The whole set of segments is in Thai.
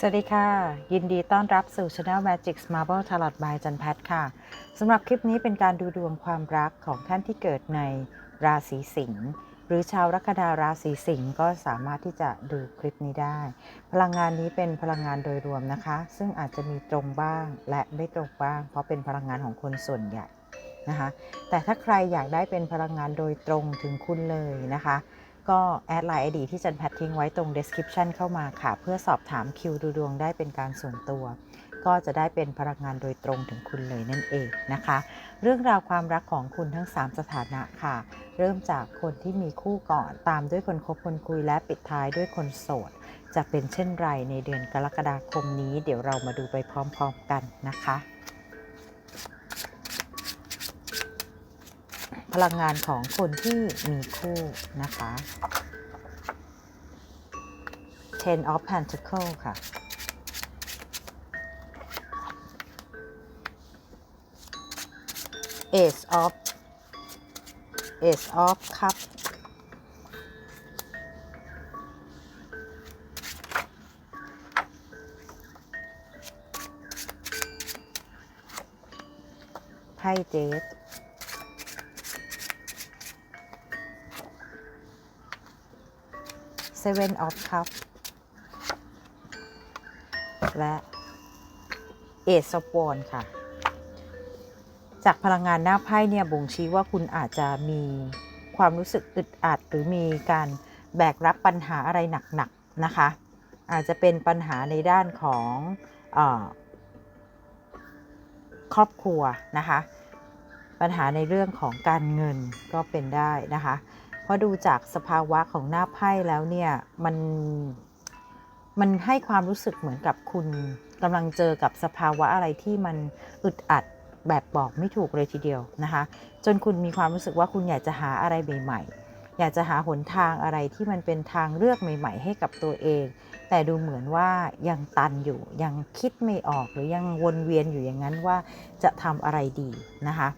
สวัสดีค่ะ ยินดีต้อนรับสู่ Channel Magic Marble Tarot by จันแพทค่ะสำหรับคลิปนี้เป็นการดูดวงความรักของท่านที่เกิดในราศีสิงห์หรือชาวลัคนาราศีสิงห์ก็สามารถที่จะดูคลิปนี้ได้ พลังงานนี้เป็นพลังงานโดยรวมนะคะ ซึ่งอาจจะมีตรงบ้างและไม่ตรงบ้าง เพราะเป็นพลังงานของคนส่วนใหญ่นะคะ แต่ถ้าใครอยากได้เป็นพลังงานโดยตรงถึงคุณเลยนะคะ ก็แอดไลน์ไอดีที่จันแพททิ้งไว้ตรง description เข้ามาค่ะ เพื่อสอบถามคิวดูดวงได้เป็นการส่วนตัว ก็จะได้เป็นพลังงานโดยตรงถึงคุณเลยนั่นเองนะคะ เรื่องราวความรักของคุณทั้ง 3 สถานะค่ะ เริ่มจากคนที่มีคู่ก่อนตามด้วยคนคบคนคุยและปิดท้ายด้วยคนโสด จะเป็นเช่นไรในเดือนกรกฎาคมนี้ เดี๋ยวเรามาดูไปพร้อมๆกันนะคะ พลังงานของคนที่มีคู่นะคะ Ten of Pentacles ค่ะ Ace of Ace of Cup ไพ่ Seven of Cup และ Ace of Wands ค่ะ จากพลังงานหน้าไพ่เนี่ยบ่งชี้ว่าคุณอาจจะมีความรู้สึกอึดอัดหรือมีการแบกรับปัญหาอะไรหนักๆนะคะ อาจจะเป็นปัญหาในด้านของอครอบครัวนะคะ ปัญหาในเรื่องของการเงินก็เป็นได้นะคะ เพราะดูจากสภาวะของหน้าไพ่แล้วเนี่ยมันมันให้ความรู้สึกเหมือนกับคุณกำลังเจอกับสภาวะอะไรที่มันอึดอัดแบบบอกไม่ถูกเลยทีเดียวนะคะ จนคุณมีความรู้สึกว่าคุณอยากจะหาอะไรใหม่ๆอยากจะหาหนทางอะไรที่มันเป็นทางเลือกใหม่ ๆ ให้กับตัวเอง แต่ดูเหมือนว่ายังตันอยู่ยังคิดไม่ออกหรือยังวนเวียนอยู่อย่างนั้นว่าจะทำอะไรดีนะคะ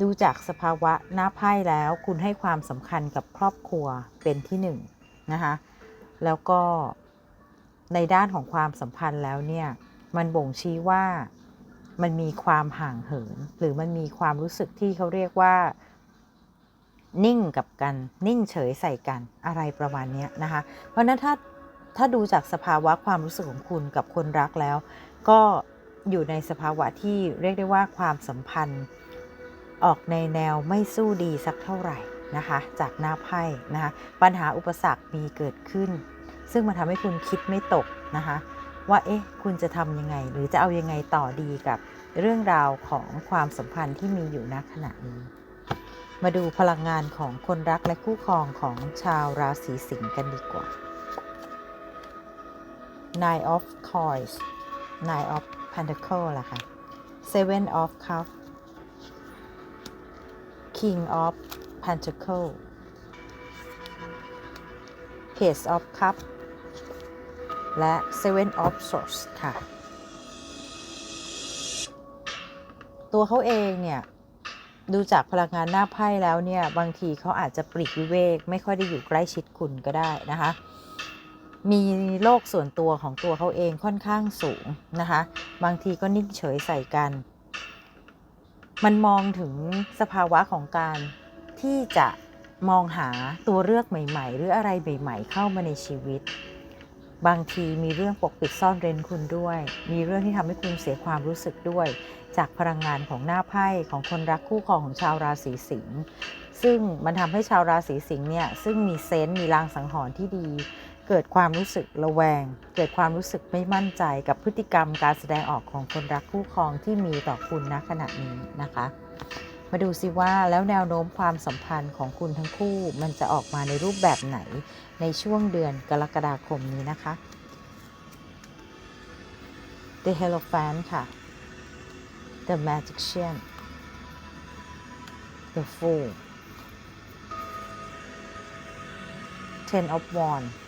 ดูจากสภาวะหน้าไพ่แล้วคุณให้ความสำคัญกับครอบครัวเป็นที่หนึ่งนะคะแล้วก็ในด้านของความสัมพันธ์แล้วเนี่ยมันบ่งชี้ว่ามันมีความห่างเหิน หรือมันมีความรู้สึกที่เขาเรียกว่า นิ่งกับกัน นิ่งเฉยใส่กันอะไรประมาณนี้นะคะ เพราะนั้นถ้าถ้าดูจากสภาวะความรู้สึกของคุณกับคนรักแล้ว ก็อยู่ในสภาวะที่เรียกได้ว่าความสัมพันธ์ ออกในแนวไม่สู้ดีสักเท่าไหร่นะคะ จากหน้าไพ่นะคะ ปัญหาอุปสรรคมีเกิดขึ้น ซึ่งมันทำให้คุณคิดไม่ตกนะคะ ว่าเอ๊ะคุณจะทำยังไง หรือจะเอายังไงต่อดีกับเรื่องราวของความสัมพันธ์ที่มีอยู่ณขณะนี้ มาดูพลังงานของคนรักและคู่ครองของชาวราศีสิงห์กันดีกว่า Nine of Coins Nine of Pentacle ล่ะค่ะ Seven of Cups King of Pentacle Page of Cup และ Seven of Swords ค่ะ ตัวเขาเองเนี่ย ดูจากพลังงานหน้าไพ่แล้วเนี่ย บางทีเขาอาจจะปลีกวิเวก ไม่ค่อยได้อยู่ใกล้ชิดคุณก็ได้นะคะ มีโลกส่วนตัวของตัวเขาเองค่อนข้างสูงนะคะ บางทีก็นิ่งเฉยใส่กัน มันมองถึงสภาวะของการที่จะมองหาตัวเลือกใหม่ ๆ หรืออะไรใหม่ๆ เข้ามาในชีวิต บางทีมีเรื่องปกปิดซ่อนเร้นคุณด้วย มีเรื่องที่ทำให้คุณเสียความรู้สึกด้วย จากพลังงานของหน้าไพ่ของคนรักคู่ครองของชาวราศีสิงห์ซึ่งมันทำให้ชาวราศีสิงห์เนี่ยซึ่งมีเซนต์มีลางสังหรณ์ที่ดี เกิดความรู้สึกระแวง เกิดความรู้สึกไม่มั่นใจกับพฤติกรรมการแสดงออกของคนรักคู่ครองที่มีต่อคุณณขณะนี้นะคะ มาดูสิว่าแล้วแนวโน้มความสัมพันธ์ของคุณทั้งคู่ มันจะออกมาในรูปแบบไหนในช่วงเดือนกรกฎาคมนี้นะคะ The Hierophant ค่ะ The Magician The Fool Ten of Wands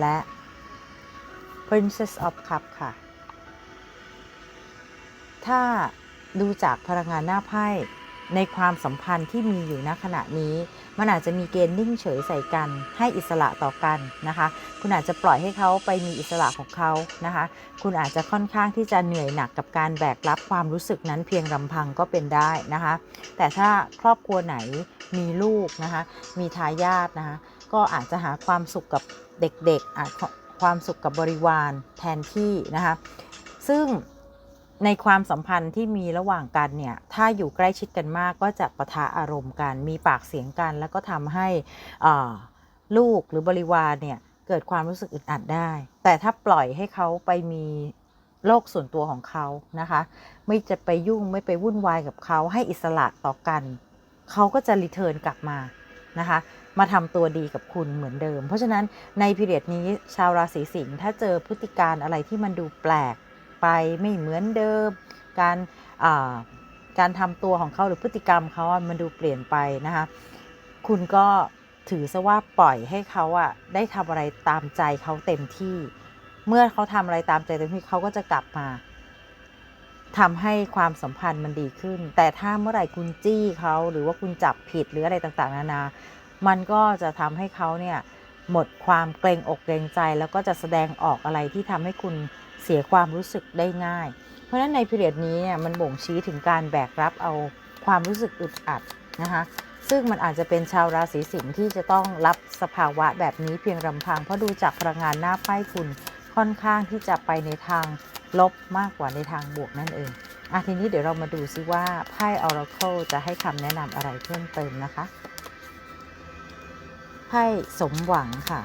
และ Princess of Cup ค่ะ ถ้าดูจากพลังงานหน้าไพ่ในความสัมพันธ์ที่มีอยู่ณขณะนี้ มันอาจจะมีเกณฑ์นิ่งเฉยใส่กัน ให้อิสระต่อกันนะคะ คุณอาจจะปล่อยให้เขาไปมีอิสระของเขานะคะ คุณอาจจะค่อนข้างที่จะเหนื่อยหนักกับการแบกรับความรู้สึกนั้นเพียงลำพังก็เป็นได้นะคะ แต่ถ้าครอบครัวไหนมีลูกนะคะ มีทายาทนะคะ ก็อาจจะหาความสุขกับ เด็กๆความสุขกับบริวารแทนที่นะคะซึ่งในความสัมพันธ์ที่มีระหว่างกันเนี่ยถ้าอยู่ใกล้ชิดกันมากก็จะปะทะอารมณ์กัน มีปากเสียงกัน แล้วก็ทำให้ลูกหรือบริวารเนี่ยเกิดความรู้สึกอึดอัดได้ แต่ถ้าปล่อยให้เขาไปมีโลกส่วนตัวของเขานะคะ ไม่จะไปยุ่งไม่ไปวุ่นวายกับเขาให้อิสระต่อกัน เขาก็จะรีเทิร์นกลับมา นะคะมาทำตัวดีกับคุณเหมือนเดิม เพราะฉะนั้นในพิเรียดนี้ชาวราศีสิงห์ถ้าเจอพฤติการอะไรที่มันดูแปลกไปไม่เหมือนเดิม การการทำตัวของเขาหรือพฤติกรรมเขาอะมันดูเปลี่ยนไปนะคะคุณก็ถือซะว่าปล่อยให้เขาอะได้ทำอะไรตามใจเขาเต็มที่ เมื่อเขาทำอะไรตามใจเต็มที่เขาก็จะกลับมา ทำให้ความสัมพันธ์มันดีขึ้น แต่ถ้าเมื่อไหร่คุณจี้เขาหรือว่าคุณจับผิดหรืออะไรต่างๆ นานา มันก็จะทำให้เขาเนี่ยหมดความเกรงอกเกรงใจ แล้วก็จะแสดงออกอะไรที่ทำให้คุณเสียความรู้สึกได้ง่าย เพราะฉะนั้นในพิเรียดนี้เนี่ยมันบ่งชี้ถึงการแบกรับเอาความรู้สึกอึดอัดนะคะซึ่งมันอาจจะเป็นชาวราศีสิงห์ที่จะต้องรับสภาวะแบบนี้เพียงลำพัง เพราะดูจากพลังงานหน้าไพ่คุณค่อนข้างที่จะไปในทาง ลบมากกว่าในทางบวกนั่นเองอะทีนี้เดี๋ยวเรามาดูซิว่าไพ่ Oracle จะให้คำแนะนำอะไรเพิ่มเติมนะคะ ไพ่สมหวังค่ะ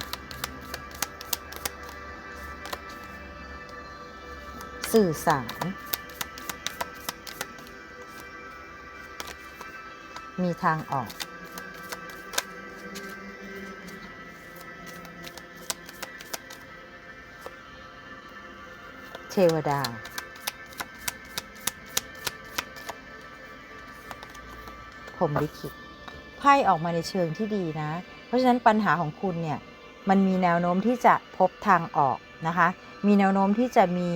สื่อสาร มีทางออก เทวดา ผมลิขิตไพ่ออกมาในเชิงที่ดีนะ เพราะฉะนั้นปัญหาของคุณเนี่ย มันมีแนวโน้มที่จะพบทางออกนะคะ มีแนวโน้มที่จะมี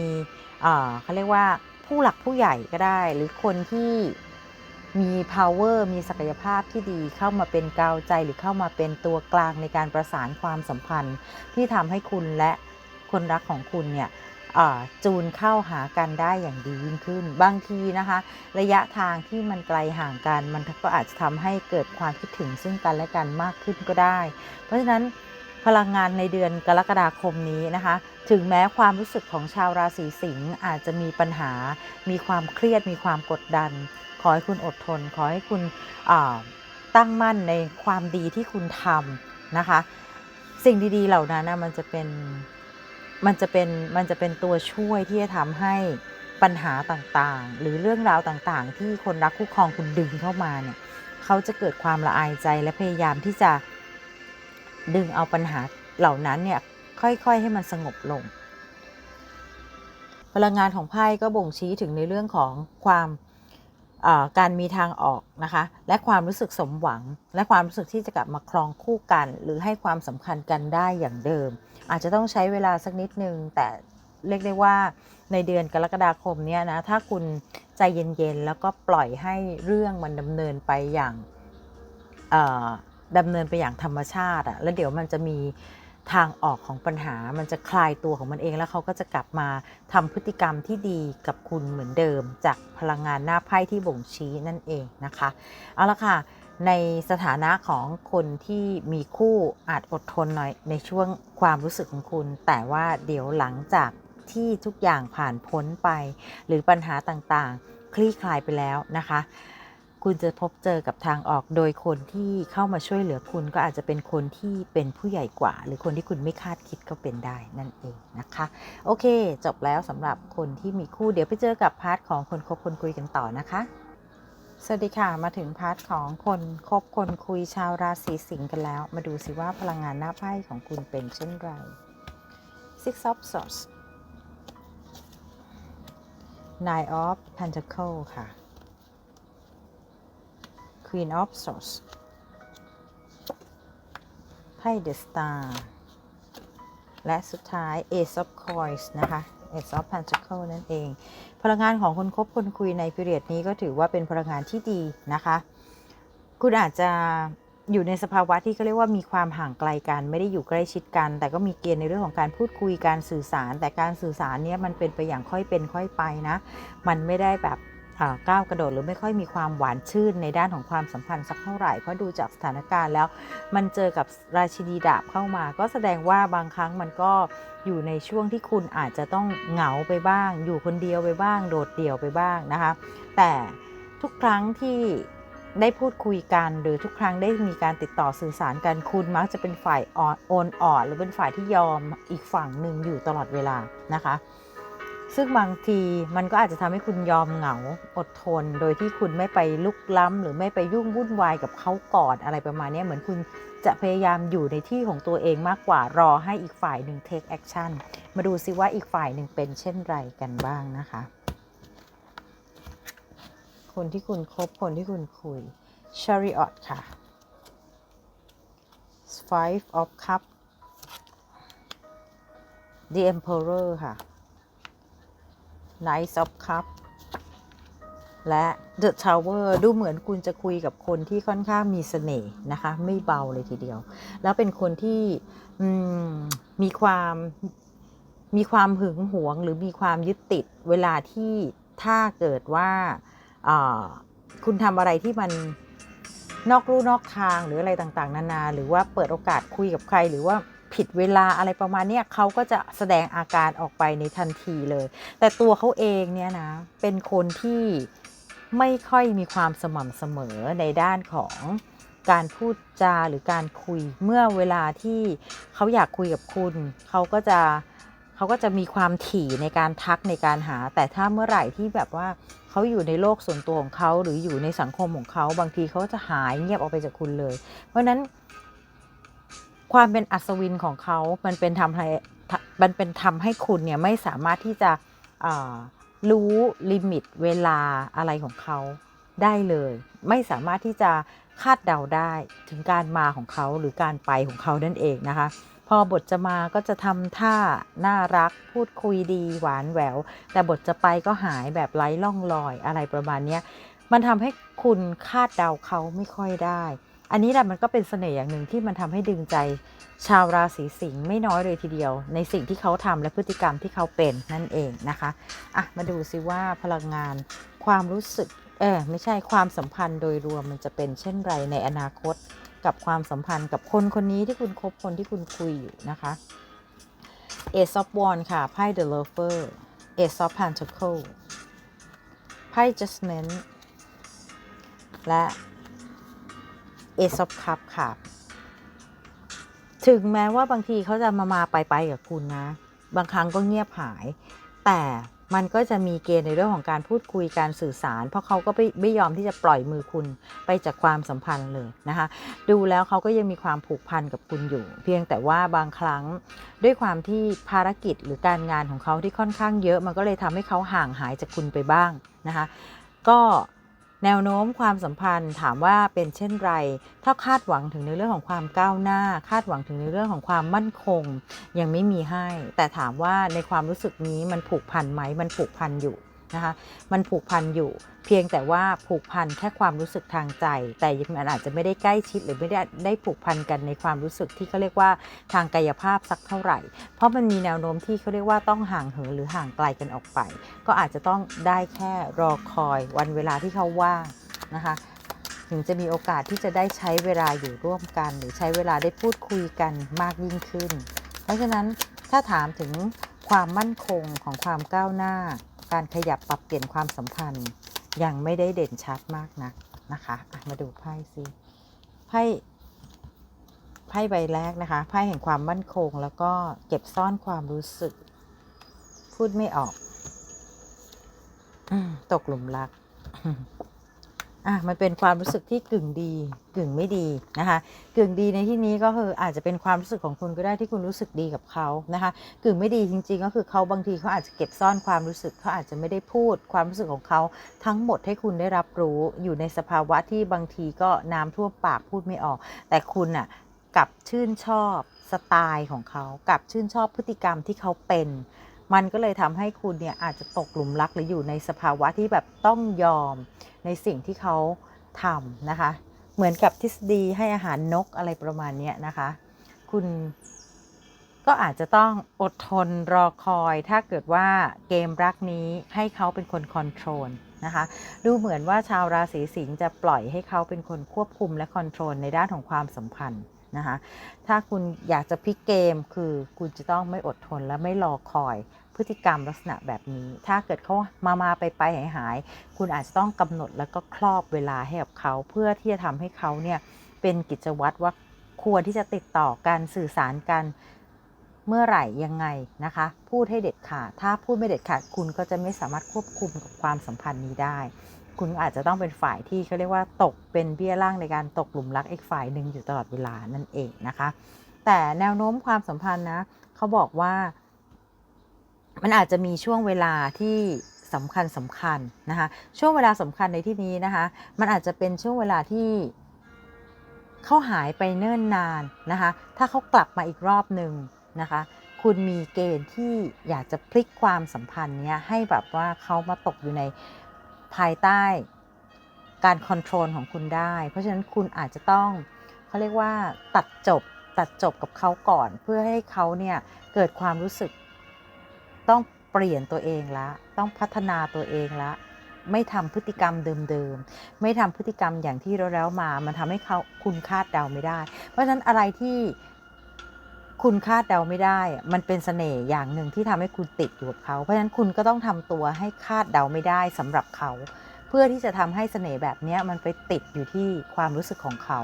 เขาเรียกว่าผู้หลักผู้ใหญ่ก็ได้ หรือคนที่มี power มีศักยภาพที่ดีเข้ามาเป็นกาวใจหรือเข้ามาเป็นตัวกลางในการประสานความสัมพันธ์ ที่ทำให้คุณและคนรักของคุณเนี่ย จูนเข้าหากันได้อย่างดียิ่งขึ้น บางทีนะคะ ระยะทางที่มันไกลห่างกัน มันก็อาจจะทำให้เกิดความคิดถึงซึ่งกันและกันมากขึ้นก็ได้ เพราะฉะนั้นพลังงานในเดือนกรกฎาคมนี้นะคะ ถึงแม้ความรู้สึกของชาวราศีสิงห์อาจจะมีปัญหา มีความเครียด มีความกดดัน ขอให้คุณอดทน ขอให้คุณตั้งมั่นในความดีที่คุณทำนะคะ สิ่งดีๆเหล่านั้นนะมันจะเป็น มันจะเป็นมันจะเป็นตัวช่วยที่จะทำให้ปัญหาต่างๆ หรือเรื่องราวต่างๆ ที่คนรักคู่ครองคุณดึงเข้ามาเนี่ยเขาจะเกิดความละอายใจและพยายามที่จะดึงเอาปัญหาเหล่านั้นเนี่ยค่อยๆให้มันสงบลง พลังงานของไพ่ก็บ่งชี้ถึงในเรื่องของความ การมีทางออกนะคะ และความรู้สึกสมหวัง และความรู้สึกที่จะกลับมาครองคู่กัน หรือให้ความสำคัญกันได้อย่างเดิม อาจจะต้องใช้เวลาสักนิดนึง แต่เรียกได้ว่าในเดือนกรกฎาคมเนี้ยนะถ้าคุณใจเย็นๆ แล้วก็ปล่อยให้เรื่องมันดำเนินไปอย่างดำเนินไปอย่างธรรมชาติอะแล้วเดี๋ยวมันจะมี ทางออกของปัญหามันจะคลายตัวของมันเองแล้วเขาก็จะกลับมาทำพฤติกรรมที่ดีกับคุณเหมือนเดิม จากพลังงานหน้าไพ่ที่บ่งชี้นั่นเองนะคะเอาละค่ะในสถานะของคนที่มีคู่อาจอดทนหน่อยในช่วงความรู้สึกของคุณ แต่ว่าเดี๋ยวหลังจากที่ทุกอย่างผ่านพ้นไป หรือปัญหาต่างๆ คลี่คลายไปแล้วนะคะ คุณจะพบเจอกับทางออกโดยคนที่เข้ามาช่วยเหลือคุณก็อาจจะเป็นคนที่เป็นผู้ใหญ่กว่า หรือคนที่คุณไม่คาดคิดก็เป็นได้นั่นเองนะคะ โอเค จบแล้วสำหรับคนที่มีคู่เดี๋ยวไปเจอกับพาร์ทของคนคบคนคุยกันต่อนะคะสวัสดีค่ะ มาถึงพาร์ทของคนคบคนคุยชาวราศีสิงห์กันแล้ว มาดูสิว่าพลังงานหน้าไพ่ของคุณเป็นเช่นไร Six of Swords Nine of Pentacle ค่ะ Queen of Swords ไพ่ The Star และสุดท้าย Ace of Coins นะคะ Ace of Pentacle นั่นเอง พลังงานของคนคบคนคุยในพิเรียดนี้ก็ถือว่าเป็นพลังงานที่ดีนะคะ คุณอาจจะอยู่ในสภาวะที่เขาเรียกว่ามีความห่างไกลกัน ไม่ได้อยู่ใกล้ชิดกัน แต่ก็มีเกณฑ์ในเรื่องของการพูดคุยการสื่อสาร แต่การสื่อสารเนี้ยมันเป็นไปอย่างค่อยเป็นค่อยไปนะ มันไม่ได้แบบ ก้าวกระโดดหรือไม่ค่อยมีความหวานชื่นในด้านของความสัมพันธ์สักเท่าไหร่เพราะดูจากสถานการณ์แล้ว มันเจอกับราชินีดาบเข้ามา ก็แสดงว่าบางครั้งมันก็อยู่ในช่วงที่คุณอาจจะต้องเหงาไปบ้าง อยู่คนเดียวไปบ้าง โดดเดี่ยวไปบ้างนะคะแต่ทุกครั้งที่ได้พูดคุยกันหรือทุกครั้งได้มีการติดต่อสื่อสารกันคุณมักจะเป็นฝ่ายอ่อนโอนอ่อนหรือเป็นฝ่ายที่ยอมอีกฝั่งหนึ่งอยู่ตลอดเวลานะคะ ซึ่งบางทีมันก็อาจจะทำให้คุณยอมเหงาอดทน โดยที่คุณไม่ไปลุกล้ำหรือไม่ไปยุ่งวุ่นวายกับเขาก่อนอะไรประมาณนี้เหมือนคุณจะพยายามอยู่ในที่ของตัวเองมากกว่ารอให้อีกฝ่ายหนึ่ง take action มาดูซิว่าอีกฝ่ายหนึ่งเป็นเช่นไรกันบ้างนะคะ คนที่คุณคบคนที่คุณคุย chariot ค่ะ five of cup the emperor ค่ะ Knight of Cup และ The Tower ดูเหมือนคุณจะคุยกับคนที่ค่อนข้างมีเสน่ห์นะคะ ไม่เบาเลยทีเดียว แล้วเป็นคนที่มีความมีความหึงหวงหรือมีความยึดติดเวลาที่ถ้าเกิดว่าอ่าคุณทำอะไรที่มันนอกลู่นอกทางหรืออะไรต่างๆ นานา หรือว่าเปิดโอกาสคุยกับใครหรือว่า ผิดเวลาอะไรประมาณเนี้ยเขาก็จะแสดงอาการออกไปในทันทีเลย แต่ตัวเขาเองเนี่ยนะเป็นคนที่ไม่ค่อยมีความสม่ำเสมอในด้านของการพูดจาหรือการคุยเมื่อเวลาที่เขาอยากคุยกับคุณ เขาก็จะเขาก็จะมีความถี่ในการทักในการหา แต่ถ้าเมื่อไหร่ที่แบบว่าเขาอยู่ในโลกส่วนตัวของเขาหรืออยู่ในสังคมของเขา บางทีเขาจะหายเงียบออกไปจากคุณเลย เพราะฉะนั้น ความเป็นอัศวินของเขา มันเป็นทำให้มันเป็นทำให้คุณเนี่ยไม่สามารถที่จะรู้ลิมิตเวลาอะไรของเขาได้เลย ไม่สามารถที่จะคาดเดาได้ถึงการมาของเขาหรือการไปของเขานั่นเองนะคะ พอบทจะมาก็จะทำท่าน่ารักพูดคุยดีหวานแหวว แต่บทจะไปก็หายแบบไร้ล่องลอยอะไรประมาณนี้มันทำให้คุณคาดเดาเขาไม่ค่อยได้ อันนี้แหละมันก็เป็นเสน่ห์อย่างหนึ่งที่มันทำให้ดึงใจ ชาวราศีสิงห์ไม่น้อยเลยทีเดียว ในสิ่งที่เขาทำและพฤติกรรมที่เขาเป็นนั่นเองนะคะอะมาดูซิว่าพลังงานความรู้สึกเออไม่ใช่ความสัมพันธ์โดยรวมมันจะเป็นเช่นไรในอนาคต กับความสัมพันธ์กับคนคนนี้ที่คุณคบคนที่คุณคุยอยู่นะคะ Ace of w a n d ค่ะไพ่ The Lover Ace of Pentacle ไพ่ Judgment และ Ace of Cup ค่ะ ถึงแม้ว่าบางทีเขาจะมามาไปไปกับคุณนะ บางครั้งก็เงียบหาย แต่มันก็จะมีเกณฑ์ในเรื่องของการพูดคุยการสื่อสาร เพราะเขาก็ไม่ไม่ยอมที่จะปล่อยมือคุณไปจากความสัมพันธ์เลยนะคะ ดูแล้วเขาก็ยังมีความผูกพันกับคุณอยู่ เพียงแต่ว่าบางครั้งด้วยความที่ภารกิจหรือการงานของเขาที่ค่อนข้างเยอะ มันก็เลยทำให้เขาห่างหายจากคุณไปบ้างนะคะ ก็ แนวโน้มความสัมพันธ์ถามว่าเป็นเช่นไร ถ้าคาดหวังถึงในเรื่องของความก้าวหน้า คาดหวังถึงในเรื่องของความมั่นคง ยังไม่มีให้ แต่ถามว่าในความรู้สึกนี้มันผูกพันไหมมันผูกพันอยู่ นะคะมันผูกพันอยู่ เพียงแต่ว่าผูกพันแค่ความรู้สึกทางใจ แต่ยังมันอาจจะไม่ได้ใกล้ชิดหรือไม่ได้ได้ผูกพันกันในความรู้สึกที่เขาเรียกว่าทางกายภาพสักเท่าไหร่ เพราะมันมีแนวโน้มที่เขาเรียกว่าต้องห่างเหินหรือห่างไกลกันออกไป ก็อาจจะต้องได้แค่รอคอยวันเวลาที่เขาว่างนะคะถึงจะมีโอกาสที่จะได้ใช้เวลาอยู่ร่วมกัน หรือใช้เวลาได้พูดคุยกันมากยิ่งขึ้น เพราะฉะนั้นถ้าถามถึงความมั่นคงของความก้าวหน้า การขยับปรับเปลี่ยนความสัมพันธ์ ยังไม่ได้เด่นชัดมากนักนะคะะมาดูไพ่ซิไพ่ไพ่ใบแรกนะคะไพ่แห่งความมั่นคง แล้วก็เก็บซ่อนความรู้สึก พูดไม่ออกอตกหลุมรัก อะมันเป็นความรู้สึกที่กึ่งดีกึ่งไม่ดีนะคะกึ่งดีในที่นี้ก็คืออาจจะเป็นความรู้สึกของคุณก็ได้ที่คุณรู้สึกดีกับเขานะคะกึ่งไม่ดีจริง ๆ ก็คือเขาบางทีเขาอาจจะเก็บซ่อนความรู้สึกเขาอาจจะไม่ได้พูดความรู้สึกของเขาทั้งหมดให้คุณได้รับรู้อยู่ในสภาวะที่บางทีก็น้ำท่วมปากพูดไม่ออก แต่คุณน่ะกับชื่นชอบสไตล์ของเขากับชื่นชอบพฤติกรรมที่เขาเป็น มันก็เลยทำให้คุณเนี่ยอาจจะตกหลุมรักหรืออยู่ในสภาวะที่แบบต้องยอมในสิ่งที่เขาทำนะคะ เหมือนกับทฤษฎีให้อาหารนกอะไรประมาณนี้นะคะ คุณก็อาจจะต้องอดทนรอคอย ถ้าเกิดว่าเกมรักนี้ให้เขาเป็นคนคอนโทรลนะคะ ดูเหมือนว่าชาวราศีสิงห์จะปล่อยให้เขาเป็นคนควบคุมและคอนโทรลในด้านของความสัมพันธ์ นะคะ ถ้าคุณอยากจะพลิกเกมคือคุณจะต้องไม่อดทนและไม่รอคอยพฤติกรรมลักษณะแบบนี้ ถ้าเกิดเขามามาไปไปหายหายคุณอาจจะต้องกำหนดแล้วก็ครอบเวลาให้กับเขา เพื่อที่จะทำให้เขาเนี่ยเป็นกิจวัตรว่าควรที่จะติดต่อกันสื่อสารกันเมื่อไหร่ยังไงนะคะ พูดให้เด็ดขาด ถ้าพูดไม่เด็ดขาดคุณก็จะไม่สามารถควบคุมกับความสัมพันธ์นี้ได้ คุณอาจจะต้องเป็นฝ่ายที่เขาเรียกว่าตกเป็นเบี้ยล่างในการตกหลุมรักอีกฝ่ายหนึ่งอยู่ตลอดเวลานั่นเองนะคะ แต่แนวโน้มความสัมพันธ์นะเขาบอกว่า มันอาจจะมีช่วงเวลาที่สำคัญสำคัญนะคะช่วงเวลาสำคัญในที่นี้นะคะมันอาจจะเป็นช่วงเวลาที่เขาหายไปเนิ่นนานนะคะถ้าเขากลับมาอีกรอบหนึ่งนะคะคุณมีเกณฑ์ที่อยากจะพลิกความสัมพันธ์เนี้ยให้แบบว่าเขามาตกอยู่ใน ภายใต้การคอนโทรลของคุณได้ เพราะฉะนั้นคุณอาจจะต้องเขาเรียกว่าตัดจบตัดจบกับเขาก่อนเพื่อให้เขาเนี่ยเกิดความรู้สึก ต้องเปลี่ยนตัวเองละ ต้องพัฒนาตัวเองละ ไม่ทำพฤติกรรมเดิมๆ ไม่ทำพฤติกรรมอย่างที่เราแล้วมา มันทำให้เขาคุณคาดเดาไม่ได้ เพราะฉะนั้นอะไรที่ คุณคาดเดาไม่ได้ มันเป็นเสน่ห์อย่างหนึ่งที่ทำให้คุณติดอยู่กับเขา เพราะฉะนั้นคุณก็ต้องทำตัวให้คาดเดาไม่ได้สำหรับเขา เพื่อที่จะทำให้เสน่ห์แบบนี้มันไปติดอยู่ที่ความรู้สึกของเขา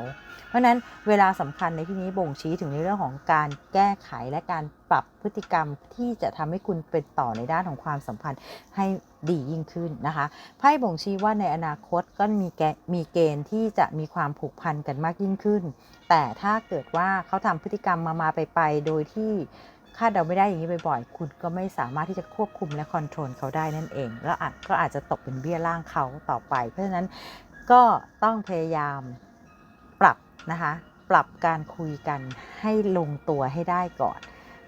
เพราะฉะนั้นเวลาสำคัญในที่นี้บ่งชี้ถึงในเรื่องของการแก้ไขและการปรับพฤติกรรมที่จะทำให้คุณเป็นต่อในด้านของความสัมพันธ์ให้ ดียิ่งขึ้นนะคะไพ่บ่งชี้ว่าในอนาคตก็มีแกมีเกณฑ์ที่จะมีความผูกพันกันมากยิ่งขึ้น แต่ถ้าเกิดว่าเขาทำพฤติกรรมมามาไปไปโดยที่คาดเดาไม่ได้อย่างนี้บ่อยๆ คุณก็ไม่สามารถที่จะควบคุมและคอนโทรลเขาได้นั่นเอง แล้วอาจก็อาจจะตกเป็นเบี้ยล่างเขาต่อไป เพราะฉะนั้นก็ต้องพยายามปรับนะคะ ปรับการคุยกันให้ลงตัวให้ได้ก่อน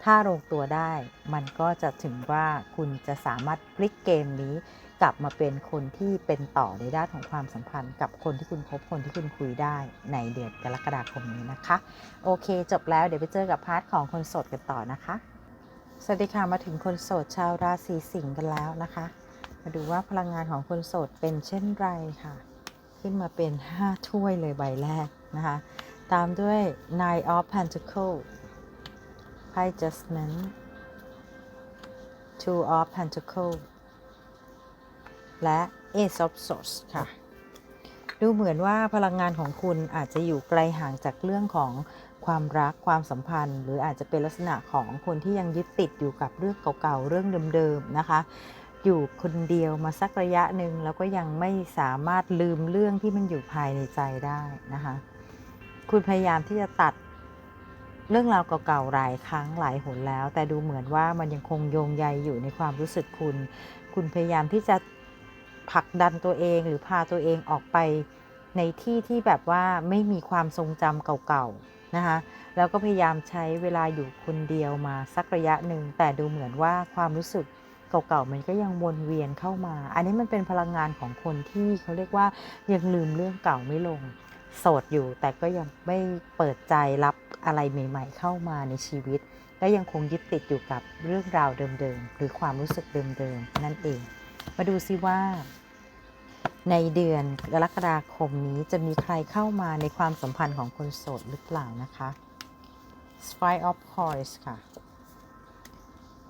ถ้าลงตัวได้ มันก็จะถึงว่าคุณจะสามารถพลิกเกมนี้ กลับมาเป็นคนที่เป็นต่อในด้านของความสัมพันธ์กับคนที่คุณคบคนที่คุณคุยได้ในเดือนกรกฎาคมนี้นะคะ โอเค จบแล้วเดี๋ยวไปเจอกับพาร์ทของคนโสดกันต่อนะคะ สวัสดีค่ะมาถึงคนโสดชาวราศีสิงห์กันแล้วนะคะ มาดูว่าพลังงานของคนโสดเป็นเช่นไรค่ะ ขึ้นมาเป็น 5 ถ้วยเลยใบแรกนะคะ ตามด้วย Nine of Pentacles ไพ่ Judgment Two of Pentacles และ Ace of Swords ค่ะ ดูเหมือนว่าพลังงานของคุณอาจจะอยู่ไกลห่างจากเรื่องของความรักความสัมพันธ์ หรืออาจจะเป็นลักษณะของคนที่ยังยึดติดอยู่กับเรื่องเก่าๆ เรื่องเดิมๆ นะคะ อยู่คนเดียวมาสักระยะหนึ่งแล้วก็ยังไม่สามารถลืมเรื่องที่มันอยู่ภายในใจได้นะคะ คุณพยายามที่จะตัด เรื่องราวเก่าๆหลายครั้งหลายหนแล้ว แต่ดูเหมือนว่ามันยังคงโยงใยอยู่ในความรู้สึกคุณ คุณพยายามที่จะผลักดันตัวเองหรือพาตัวเองออกไปในที่ที่แบบว่าไม่มีความทรงจำเก่าๆนะคะแล้วก็พยายามใช้เวลาอยู่คนเดียวมาสักระยะหนึ่ง แต่ดูเหมือนว่าความรู้สึกเก่าๆมันก็ยังวนเวียนเข้ามา อันนี้มันเป็นพลังงานของคนที่เขาเรียกว่ายังลืมเรื่องเก่าไม่ลง โสดอยู่ แต่ก็ยังไม่เปิดใจรับอะไรใหม่ ๆ เข้ามาในชีวิตก็ยังคงยึดติดอยู่กับเรื่องราวเดิมๆ หรือความรู้สึกเดิมๆ นั่นเอง มาดูซิว่า ในเดือนกรกฎาคมนี้จะมีใครเข้ามาในความสัมพันธ์ของคนโสดหรือเปล่านะคะ Five of Coins ค่ะ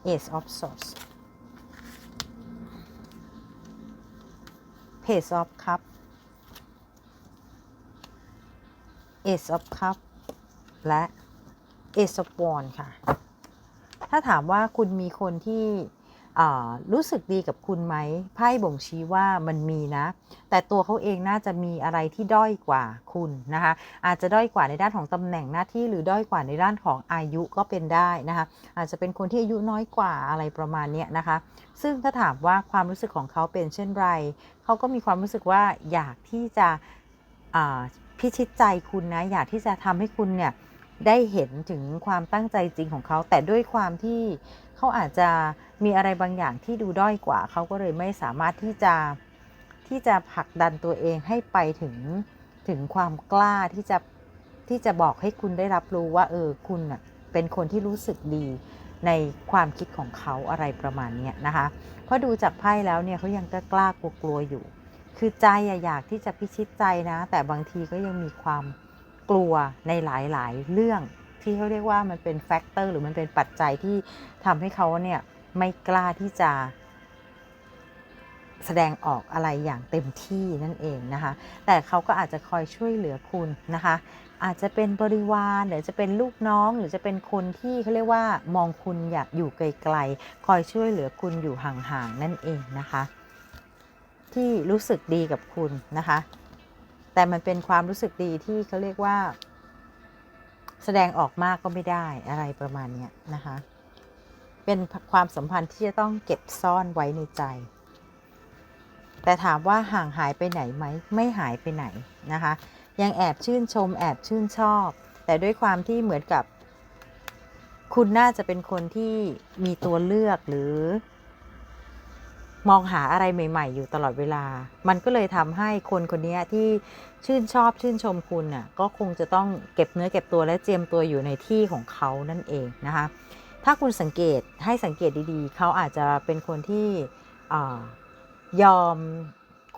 Ace of Swords Page of Cup Ace of Cup และ Ace of Wands ค่ะ ถ้าถามว่าคุณมีคนที่รู้สึกดีกับคุณไหมไพ่บ่งชี้ว่ามันมีนะ แต่ตัวเขาเองน่าจะมีอะไรที่ด้อยกว่าคุณนะคะ อาจจะด้อยกว่าในด้านของตำแหน่งหน้าที่หรือด้อยกว่าในด้านของอายุก็เป็นได้นะคะ อาจจะเป็นคนที่อายุน้อยกว่าอะไรประมาณนี้นะคะ ซึ่งถ้าถามว่าความรู้สึกของเขาเป็นเช่นไร เขาก็มีความรู้สึกว่าอยากที่จะ พิชิตใจคุณนะ อยากที่จะทำให้คุณเนี่ยได้เห็นถึงความตั้งใจจริงของเขา แต่ด้วยความที่เขาอาจจะมีอะไรบางอย่างที่ดูด้อยกว่า เขาก็เลยไม่สามารถที่จะที่จะผลักดันตัวเองให้ไปถึงถึงความกล้าที่จะที่จะบอกให้คุณได้รับรู้ว่าเออคุณเป็นคนที่รู้สึกดีในความคิดของเขาอะไรประมาณนี้นะคะ เพราะดูจากไพ่แล้วเนี่ยเขายังกล้ากลัวๆอยู่ คือใจอยากที่จะพิชิตใจนะ แต่บางทีก็ยังมีความกลัวในหลายๆ เรื่องที่เขาเรียกว่ามันเป็นแฟกเตอร์หรือมันเป็นปัจจัยที่ทำให้เขาเนี่ยไม่กล้าที่จะ แสดงออกอะไรอย่างเต็มที่นั่นเองนะคะ แต่เขาก็อาจจะคอยช่วยเหลือคุณนะคะ อาจจะเป็นบริวารหรือจะเป็นลูกน้อง หรือจะเป็นคนที่เขาเรียกว่ามองคุณอยากอยู่ไกลๆคอยช่วยเหลือคุณอยู่ห่างๆนั่นเองนะคะ ที่รู้สึกดีกับคุณนะคะ แต่มันเป็นความรู้สึกดีที่เขาเรียกว่า แสดงออกมากก็ไม่ได้อะไรประมาณนี้นะคะ เป็นความสัมพันธ์ที่จะต้องเก็บซ่อนไว้ในใจ แต่ถามว่าห่างหายไปไหนไหม ไม่หายไปไหนนะคะ ยังแอบชื่นชม แอบชื่นชอบ แต่ด้วยความที่เหมือนกับ คุณน่าจะเป็นคนที่มีตัวเลือกหรือ มองหาอะไรใหม่ ๆ อยู่ตลอดเวลา มันก็เลยทำให้คนคนนี้ที่ชื่นชอบชื่นชมคุณน่ะก็คงจะต้องเก็บเนื้อเก็บตัวและเจียมตัวอยู่ในที่ของเขานั่นเองนะคะ ถ้าคุณสังเกตให้สังเกตดีๆ เขาอาจจะเป็นคนที่ยอม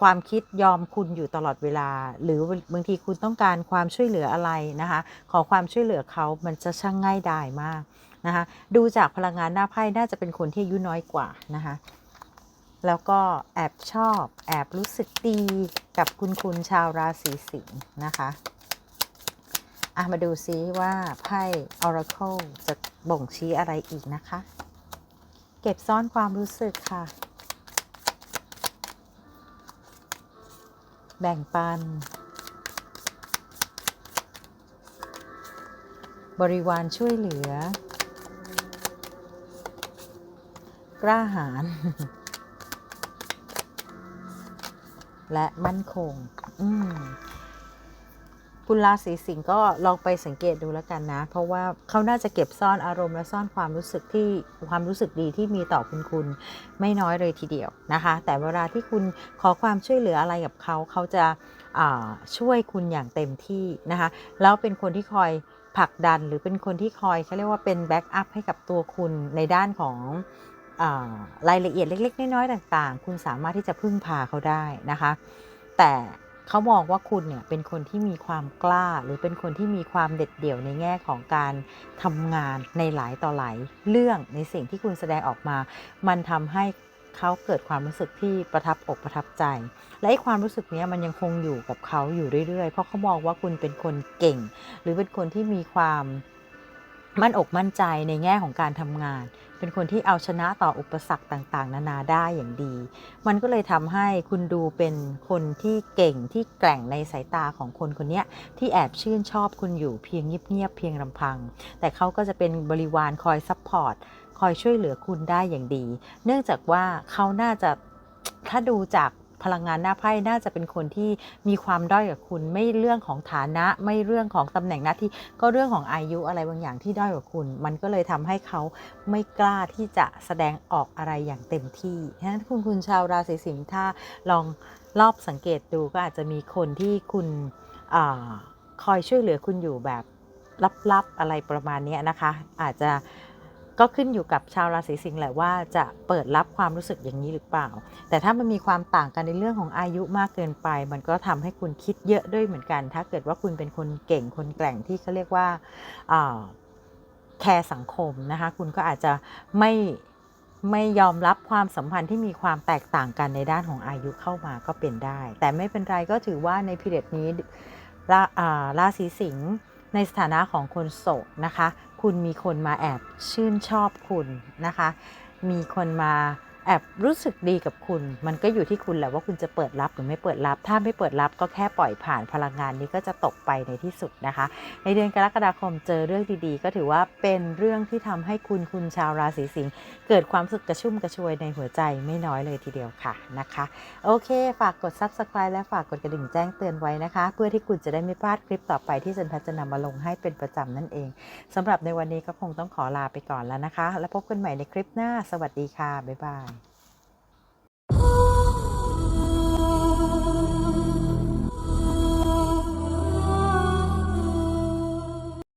ความคิดยอมคุณอยู่ตลอดเวลา หรือบางทีคุณต้องการความช่วยเหลืออะไรนะคะ ขอความช่วยเหลือเขามันจะช่างง่ายดายมากนะคะ ดูจากพลังงานหน้าไพ่น่าจะเป็นคนที่อายุน้อยกว่านะคะ แล้วก็แอบชอบแอบรู้สึกดีกับคุณคุณชาวราศีสิงห์นะคะอะมาดูซิว่าไพ่ Oracle จะบ่งชี้อะไรอีกนะคะ เก็บซ่อนความรู้สึกค่ะ แบ่งปัน บริวารช่วยเหลือ กล้าหาญ และมั่นคง อืมคุณราศีสิงห์ก็ลองไปสังเกตดูแล้วกันนะ เพราะว่าเขาน่าจะเก็บซ่อนอารมณ์และซ่อนความรู้สึกที่ความรู้สึกดีที่มีต่อคุณคุณไม่น้อยเลยทีเดียวนะคะ แต่เวลาที่คุณขอความช่วยเหลืออะไรกับเขาเขาจะช่วยคุณอย่างเต็มที่นะคะ แล้วเป็นคนที่คอยผลักดันหรือเป็นคนที่คอยเขาเรียกว่าเป็นแบ็กอัพให้กับตัวคุณในด้านของ รายละเอียดเล็ก ๆ น้อยๆต่าง ๆ คุณสามารถที่จะพึ่งพาเขาได้นะคะ แต่เขามองว่าคุณเนี่ยเป็นคนที่มีความกล้า หรือเป็นคนที่มีความเด็ดเดี่ยวในแง่ของการทำงานในหลายต่อหลายเรื่องในสิ่งที่คุณแสดงออกมา มันทำให้เขาเกิดความรู้สึกที่ประทับอกประทับใจ และไอ้ความรู้สึกนี้มันยังคงอยู่กับเขาอยู่เรื่อยๆ เพราะเขามองว่าคุณเป็นคนเก่ง หรือเป็นคนที่มีความมั่นอกมั่นใจในแง่ของการทำงาน เป็นคนที่เอาชนะต่ออุปสรรคต่างๆ นานาได้อย่างดี มันก็เลยทำให้คุณดูเป็นคนที่เก่งที่แกร่งในสายตาของคนคนนี้ที่แอบชื่นชอบคุณอยู่เพียงเงียบๆเพียงลำพัง แต่เขาก็จะเป็นบริวารคอยซัพพอร์ตคอยช่วยเหลือคุณได้อย่างดี เนื่องจากว่าเขาน่าจะถ้าดูจาก พลังงานหน้าไพ่น่าจะเป็นคนที่มีความด้อยกับคุณ ไม่เรื่องของฐานะ ไม่เรื่องของตำแหน่งหน้าที่ก็เรื่องของอายุอะไรบางอย่างที่ด้อยกว่าคุณ มันก็เลยทำให้เขาไม่กล้าที่จะแสดงออกอะไรอย่างเต็มที่ฉะนั้นคุณคุณชาวราศีสิงห์ถ้าลองรอบสังเกตดูก็อาจจะมีคนที่คุณอคอยช่วยเหลือคุณอยู่แบบลับๆอะไรประมาณนี้นะคะ อาจจะ ก็ขึ้นอยู่กับชาวราศีสิงห์แหละว่าจะเปิดรับความรู้สึกอย่างนี้หรือเปล่า แต่ถ้ามันมีความต่างกันในเรื่องของอายุมากเกินไป มันก็ทำให้คุณคิดเยอะด้วยเหมือนกัน ถ้าเกิดว่าคุณเป็นคนเก่งคนแกร่งที่เขาเรียกว่าแคร์สังคมนะคะคุณก็อาจจะไม่ไม่ยอมรับความสัมพันธ์ที่มีความแตกต่างกันในด้านของอายุเข้ามาก็เป็นได้ แต่ไม่เป็นไรก็ถือว่าในพิเรดนี้ราศีสิงห์ ในสถานะของคนโสดนะคะ คุณมีคนมาแอบชื่นชอบคุณนะคะ มีคนมา แอบรู้สึกดีกับคุณ มันก็อยู่ที่คุณแหละว่าคุณจะเปิดรับหรือไม่เปิดรับ ถ้าไม่เปิดรับก็แค่ปล่อยผ่านพลังงานนี้ก็จะตกไปในที่สุดนะคะ ในเดือนกรกฎาคมเจอเรื่องดีๆ ก็ถือว่าเป็นเรื่องที่ทำให้คุณคุณชาวราศีสิงห์เกิดความสุขกระชุ่มกระชวยในหัวใจไม่น้อยเลยทีเดียวค่ะนะคะ โอเค ฝากกด subscribe และฝากกดกระดิ่งแจ้งเตือนไว้นะคะ เพื่อที่คุณจะได้ไม่พลาดคลิปต่อไปที่เซนพัชจะนำมาลงให้เป็นประจำนั่นเอง สำหรับในวันนี้ก็คงต้องขอลาไปก่อนแล้วนะคะ แล้วพบกันใหม่ในคลิปหน้า สวัสดีค่ะ บ๊ายบาย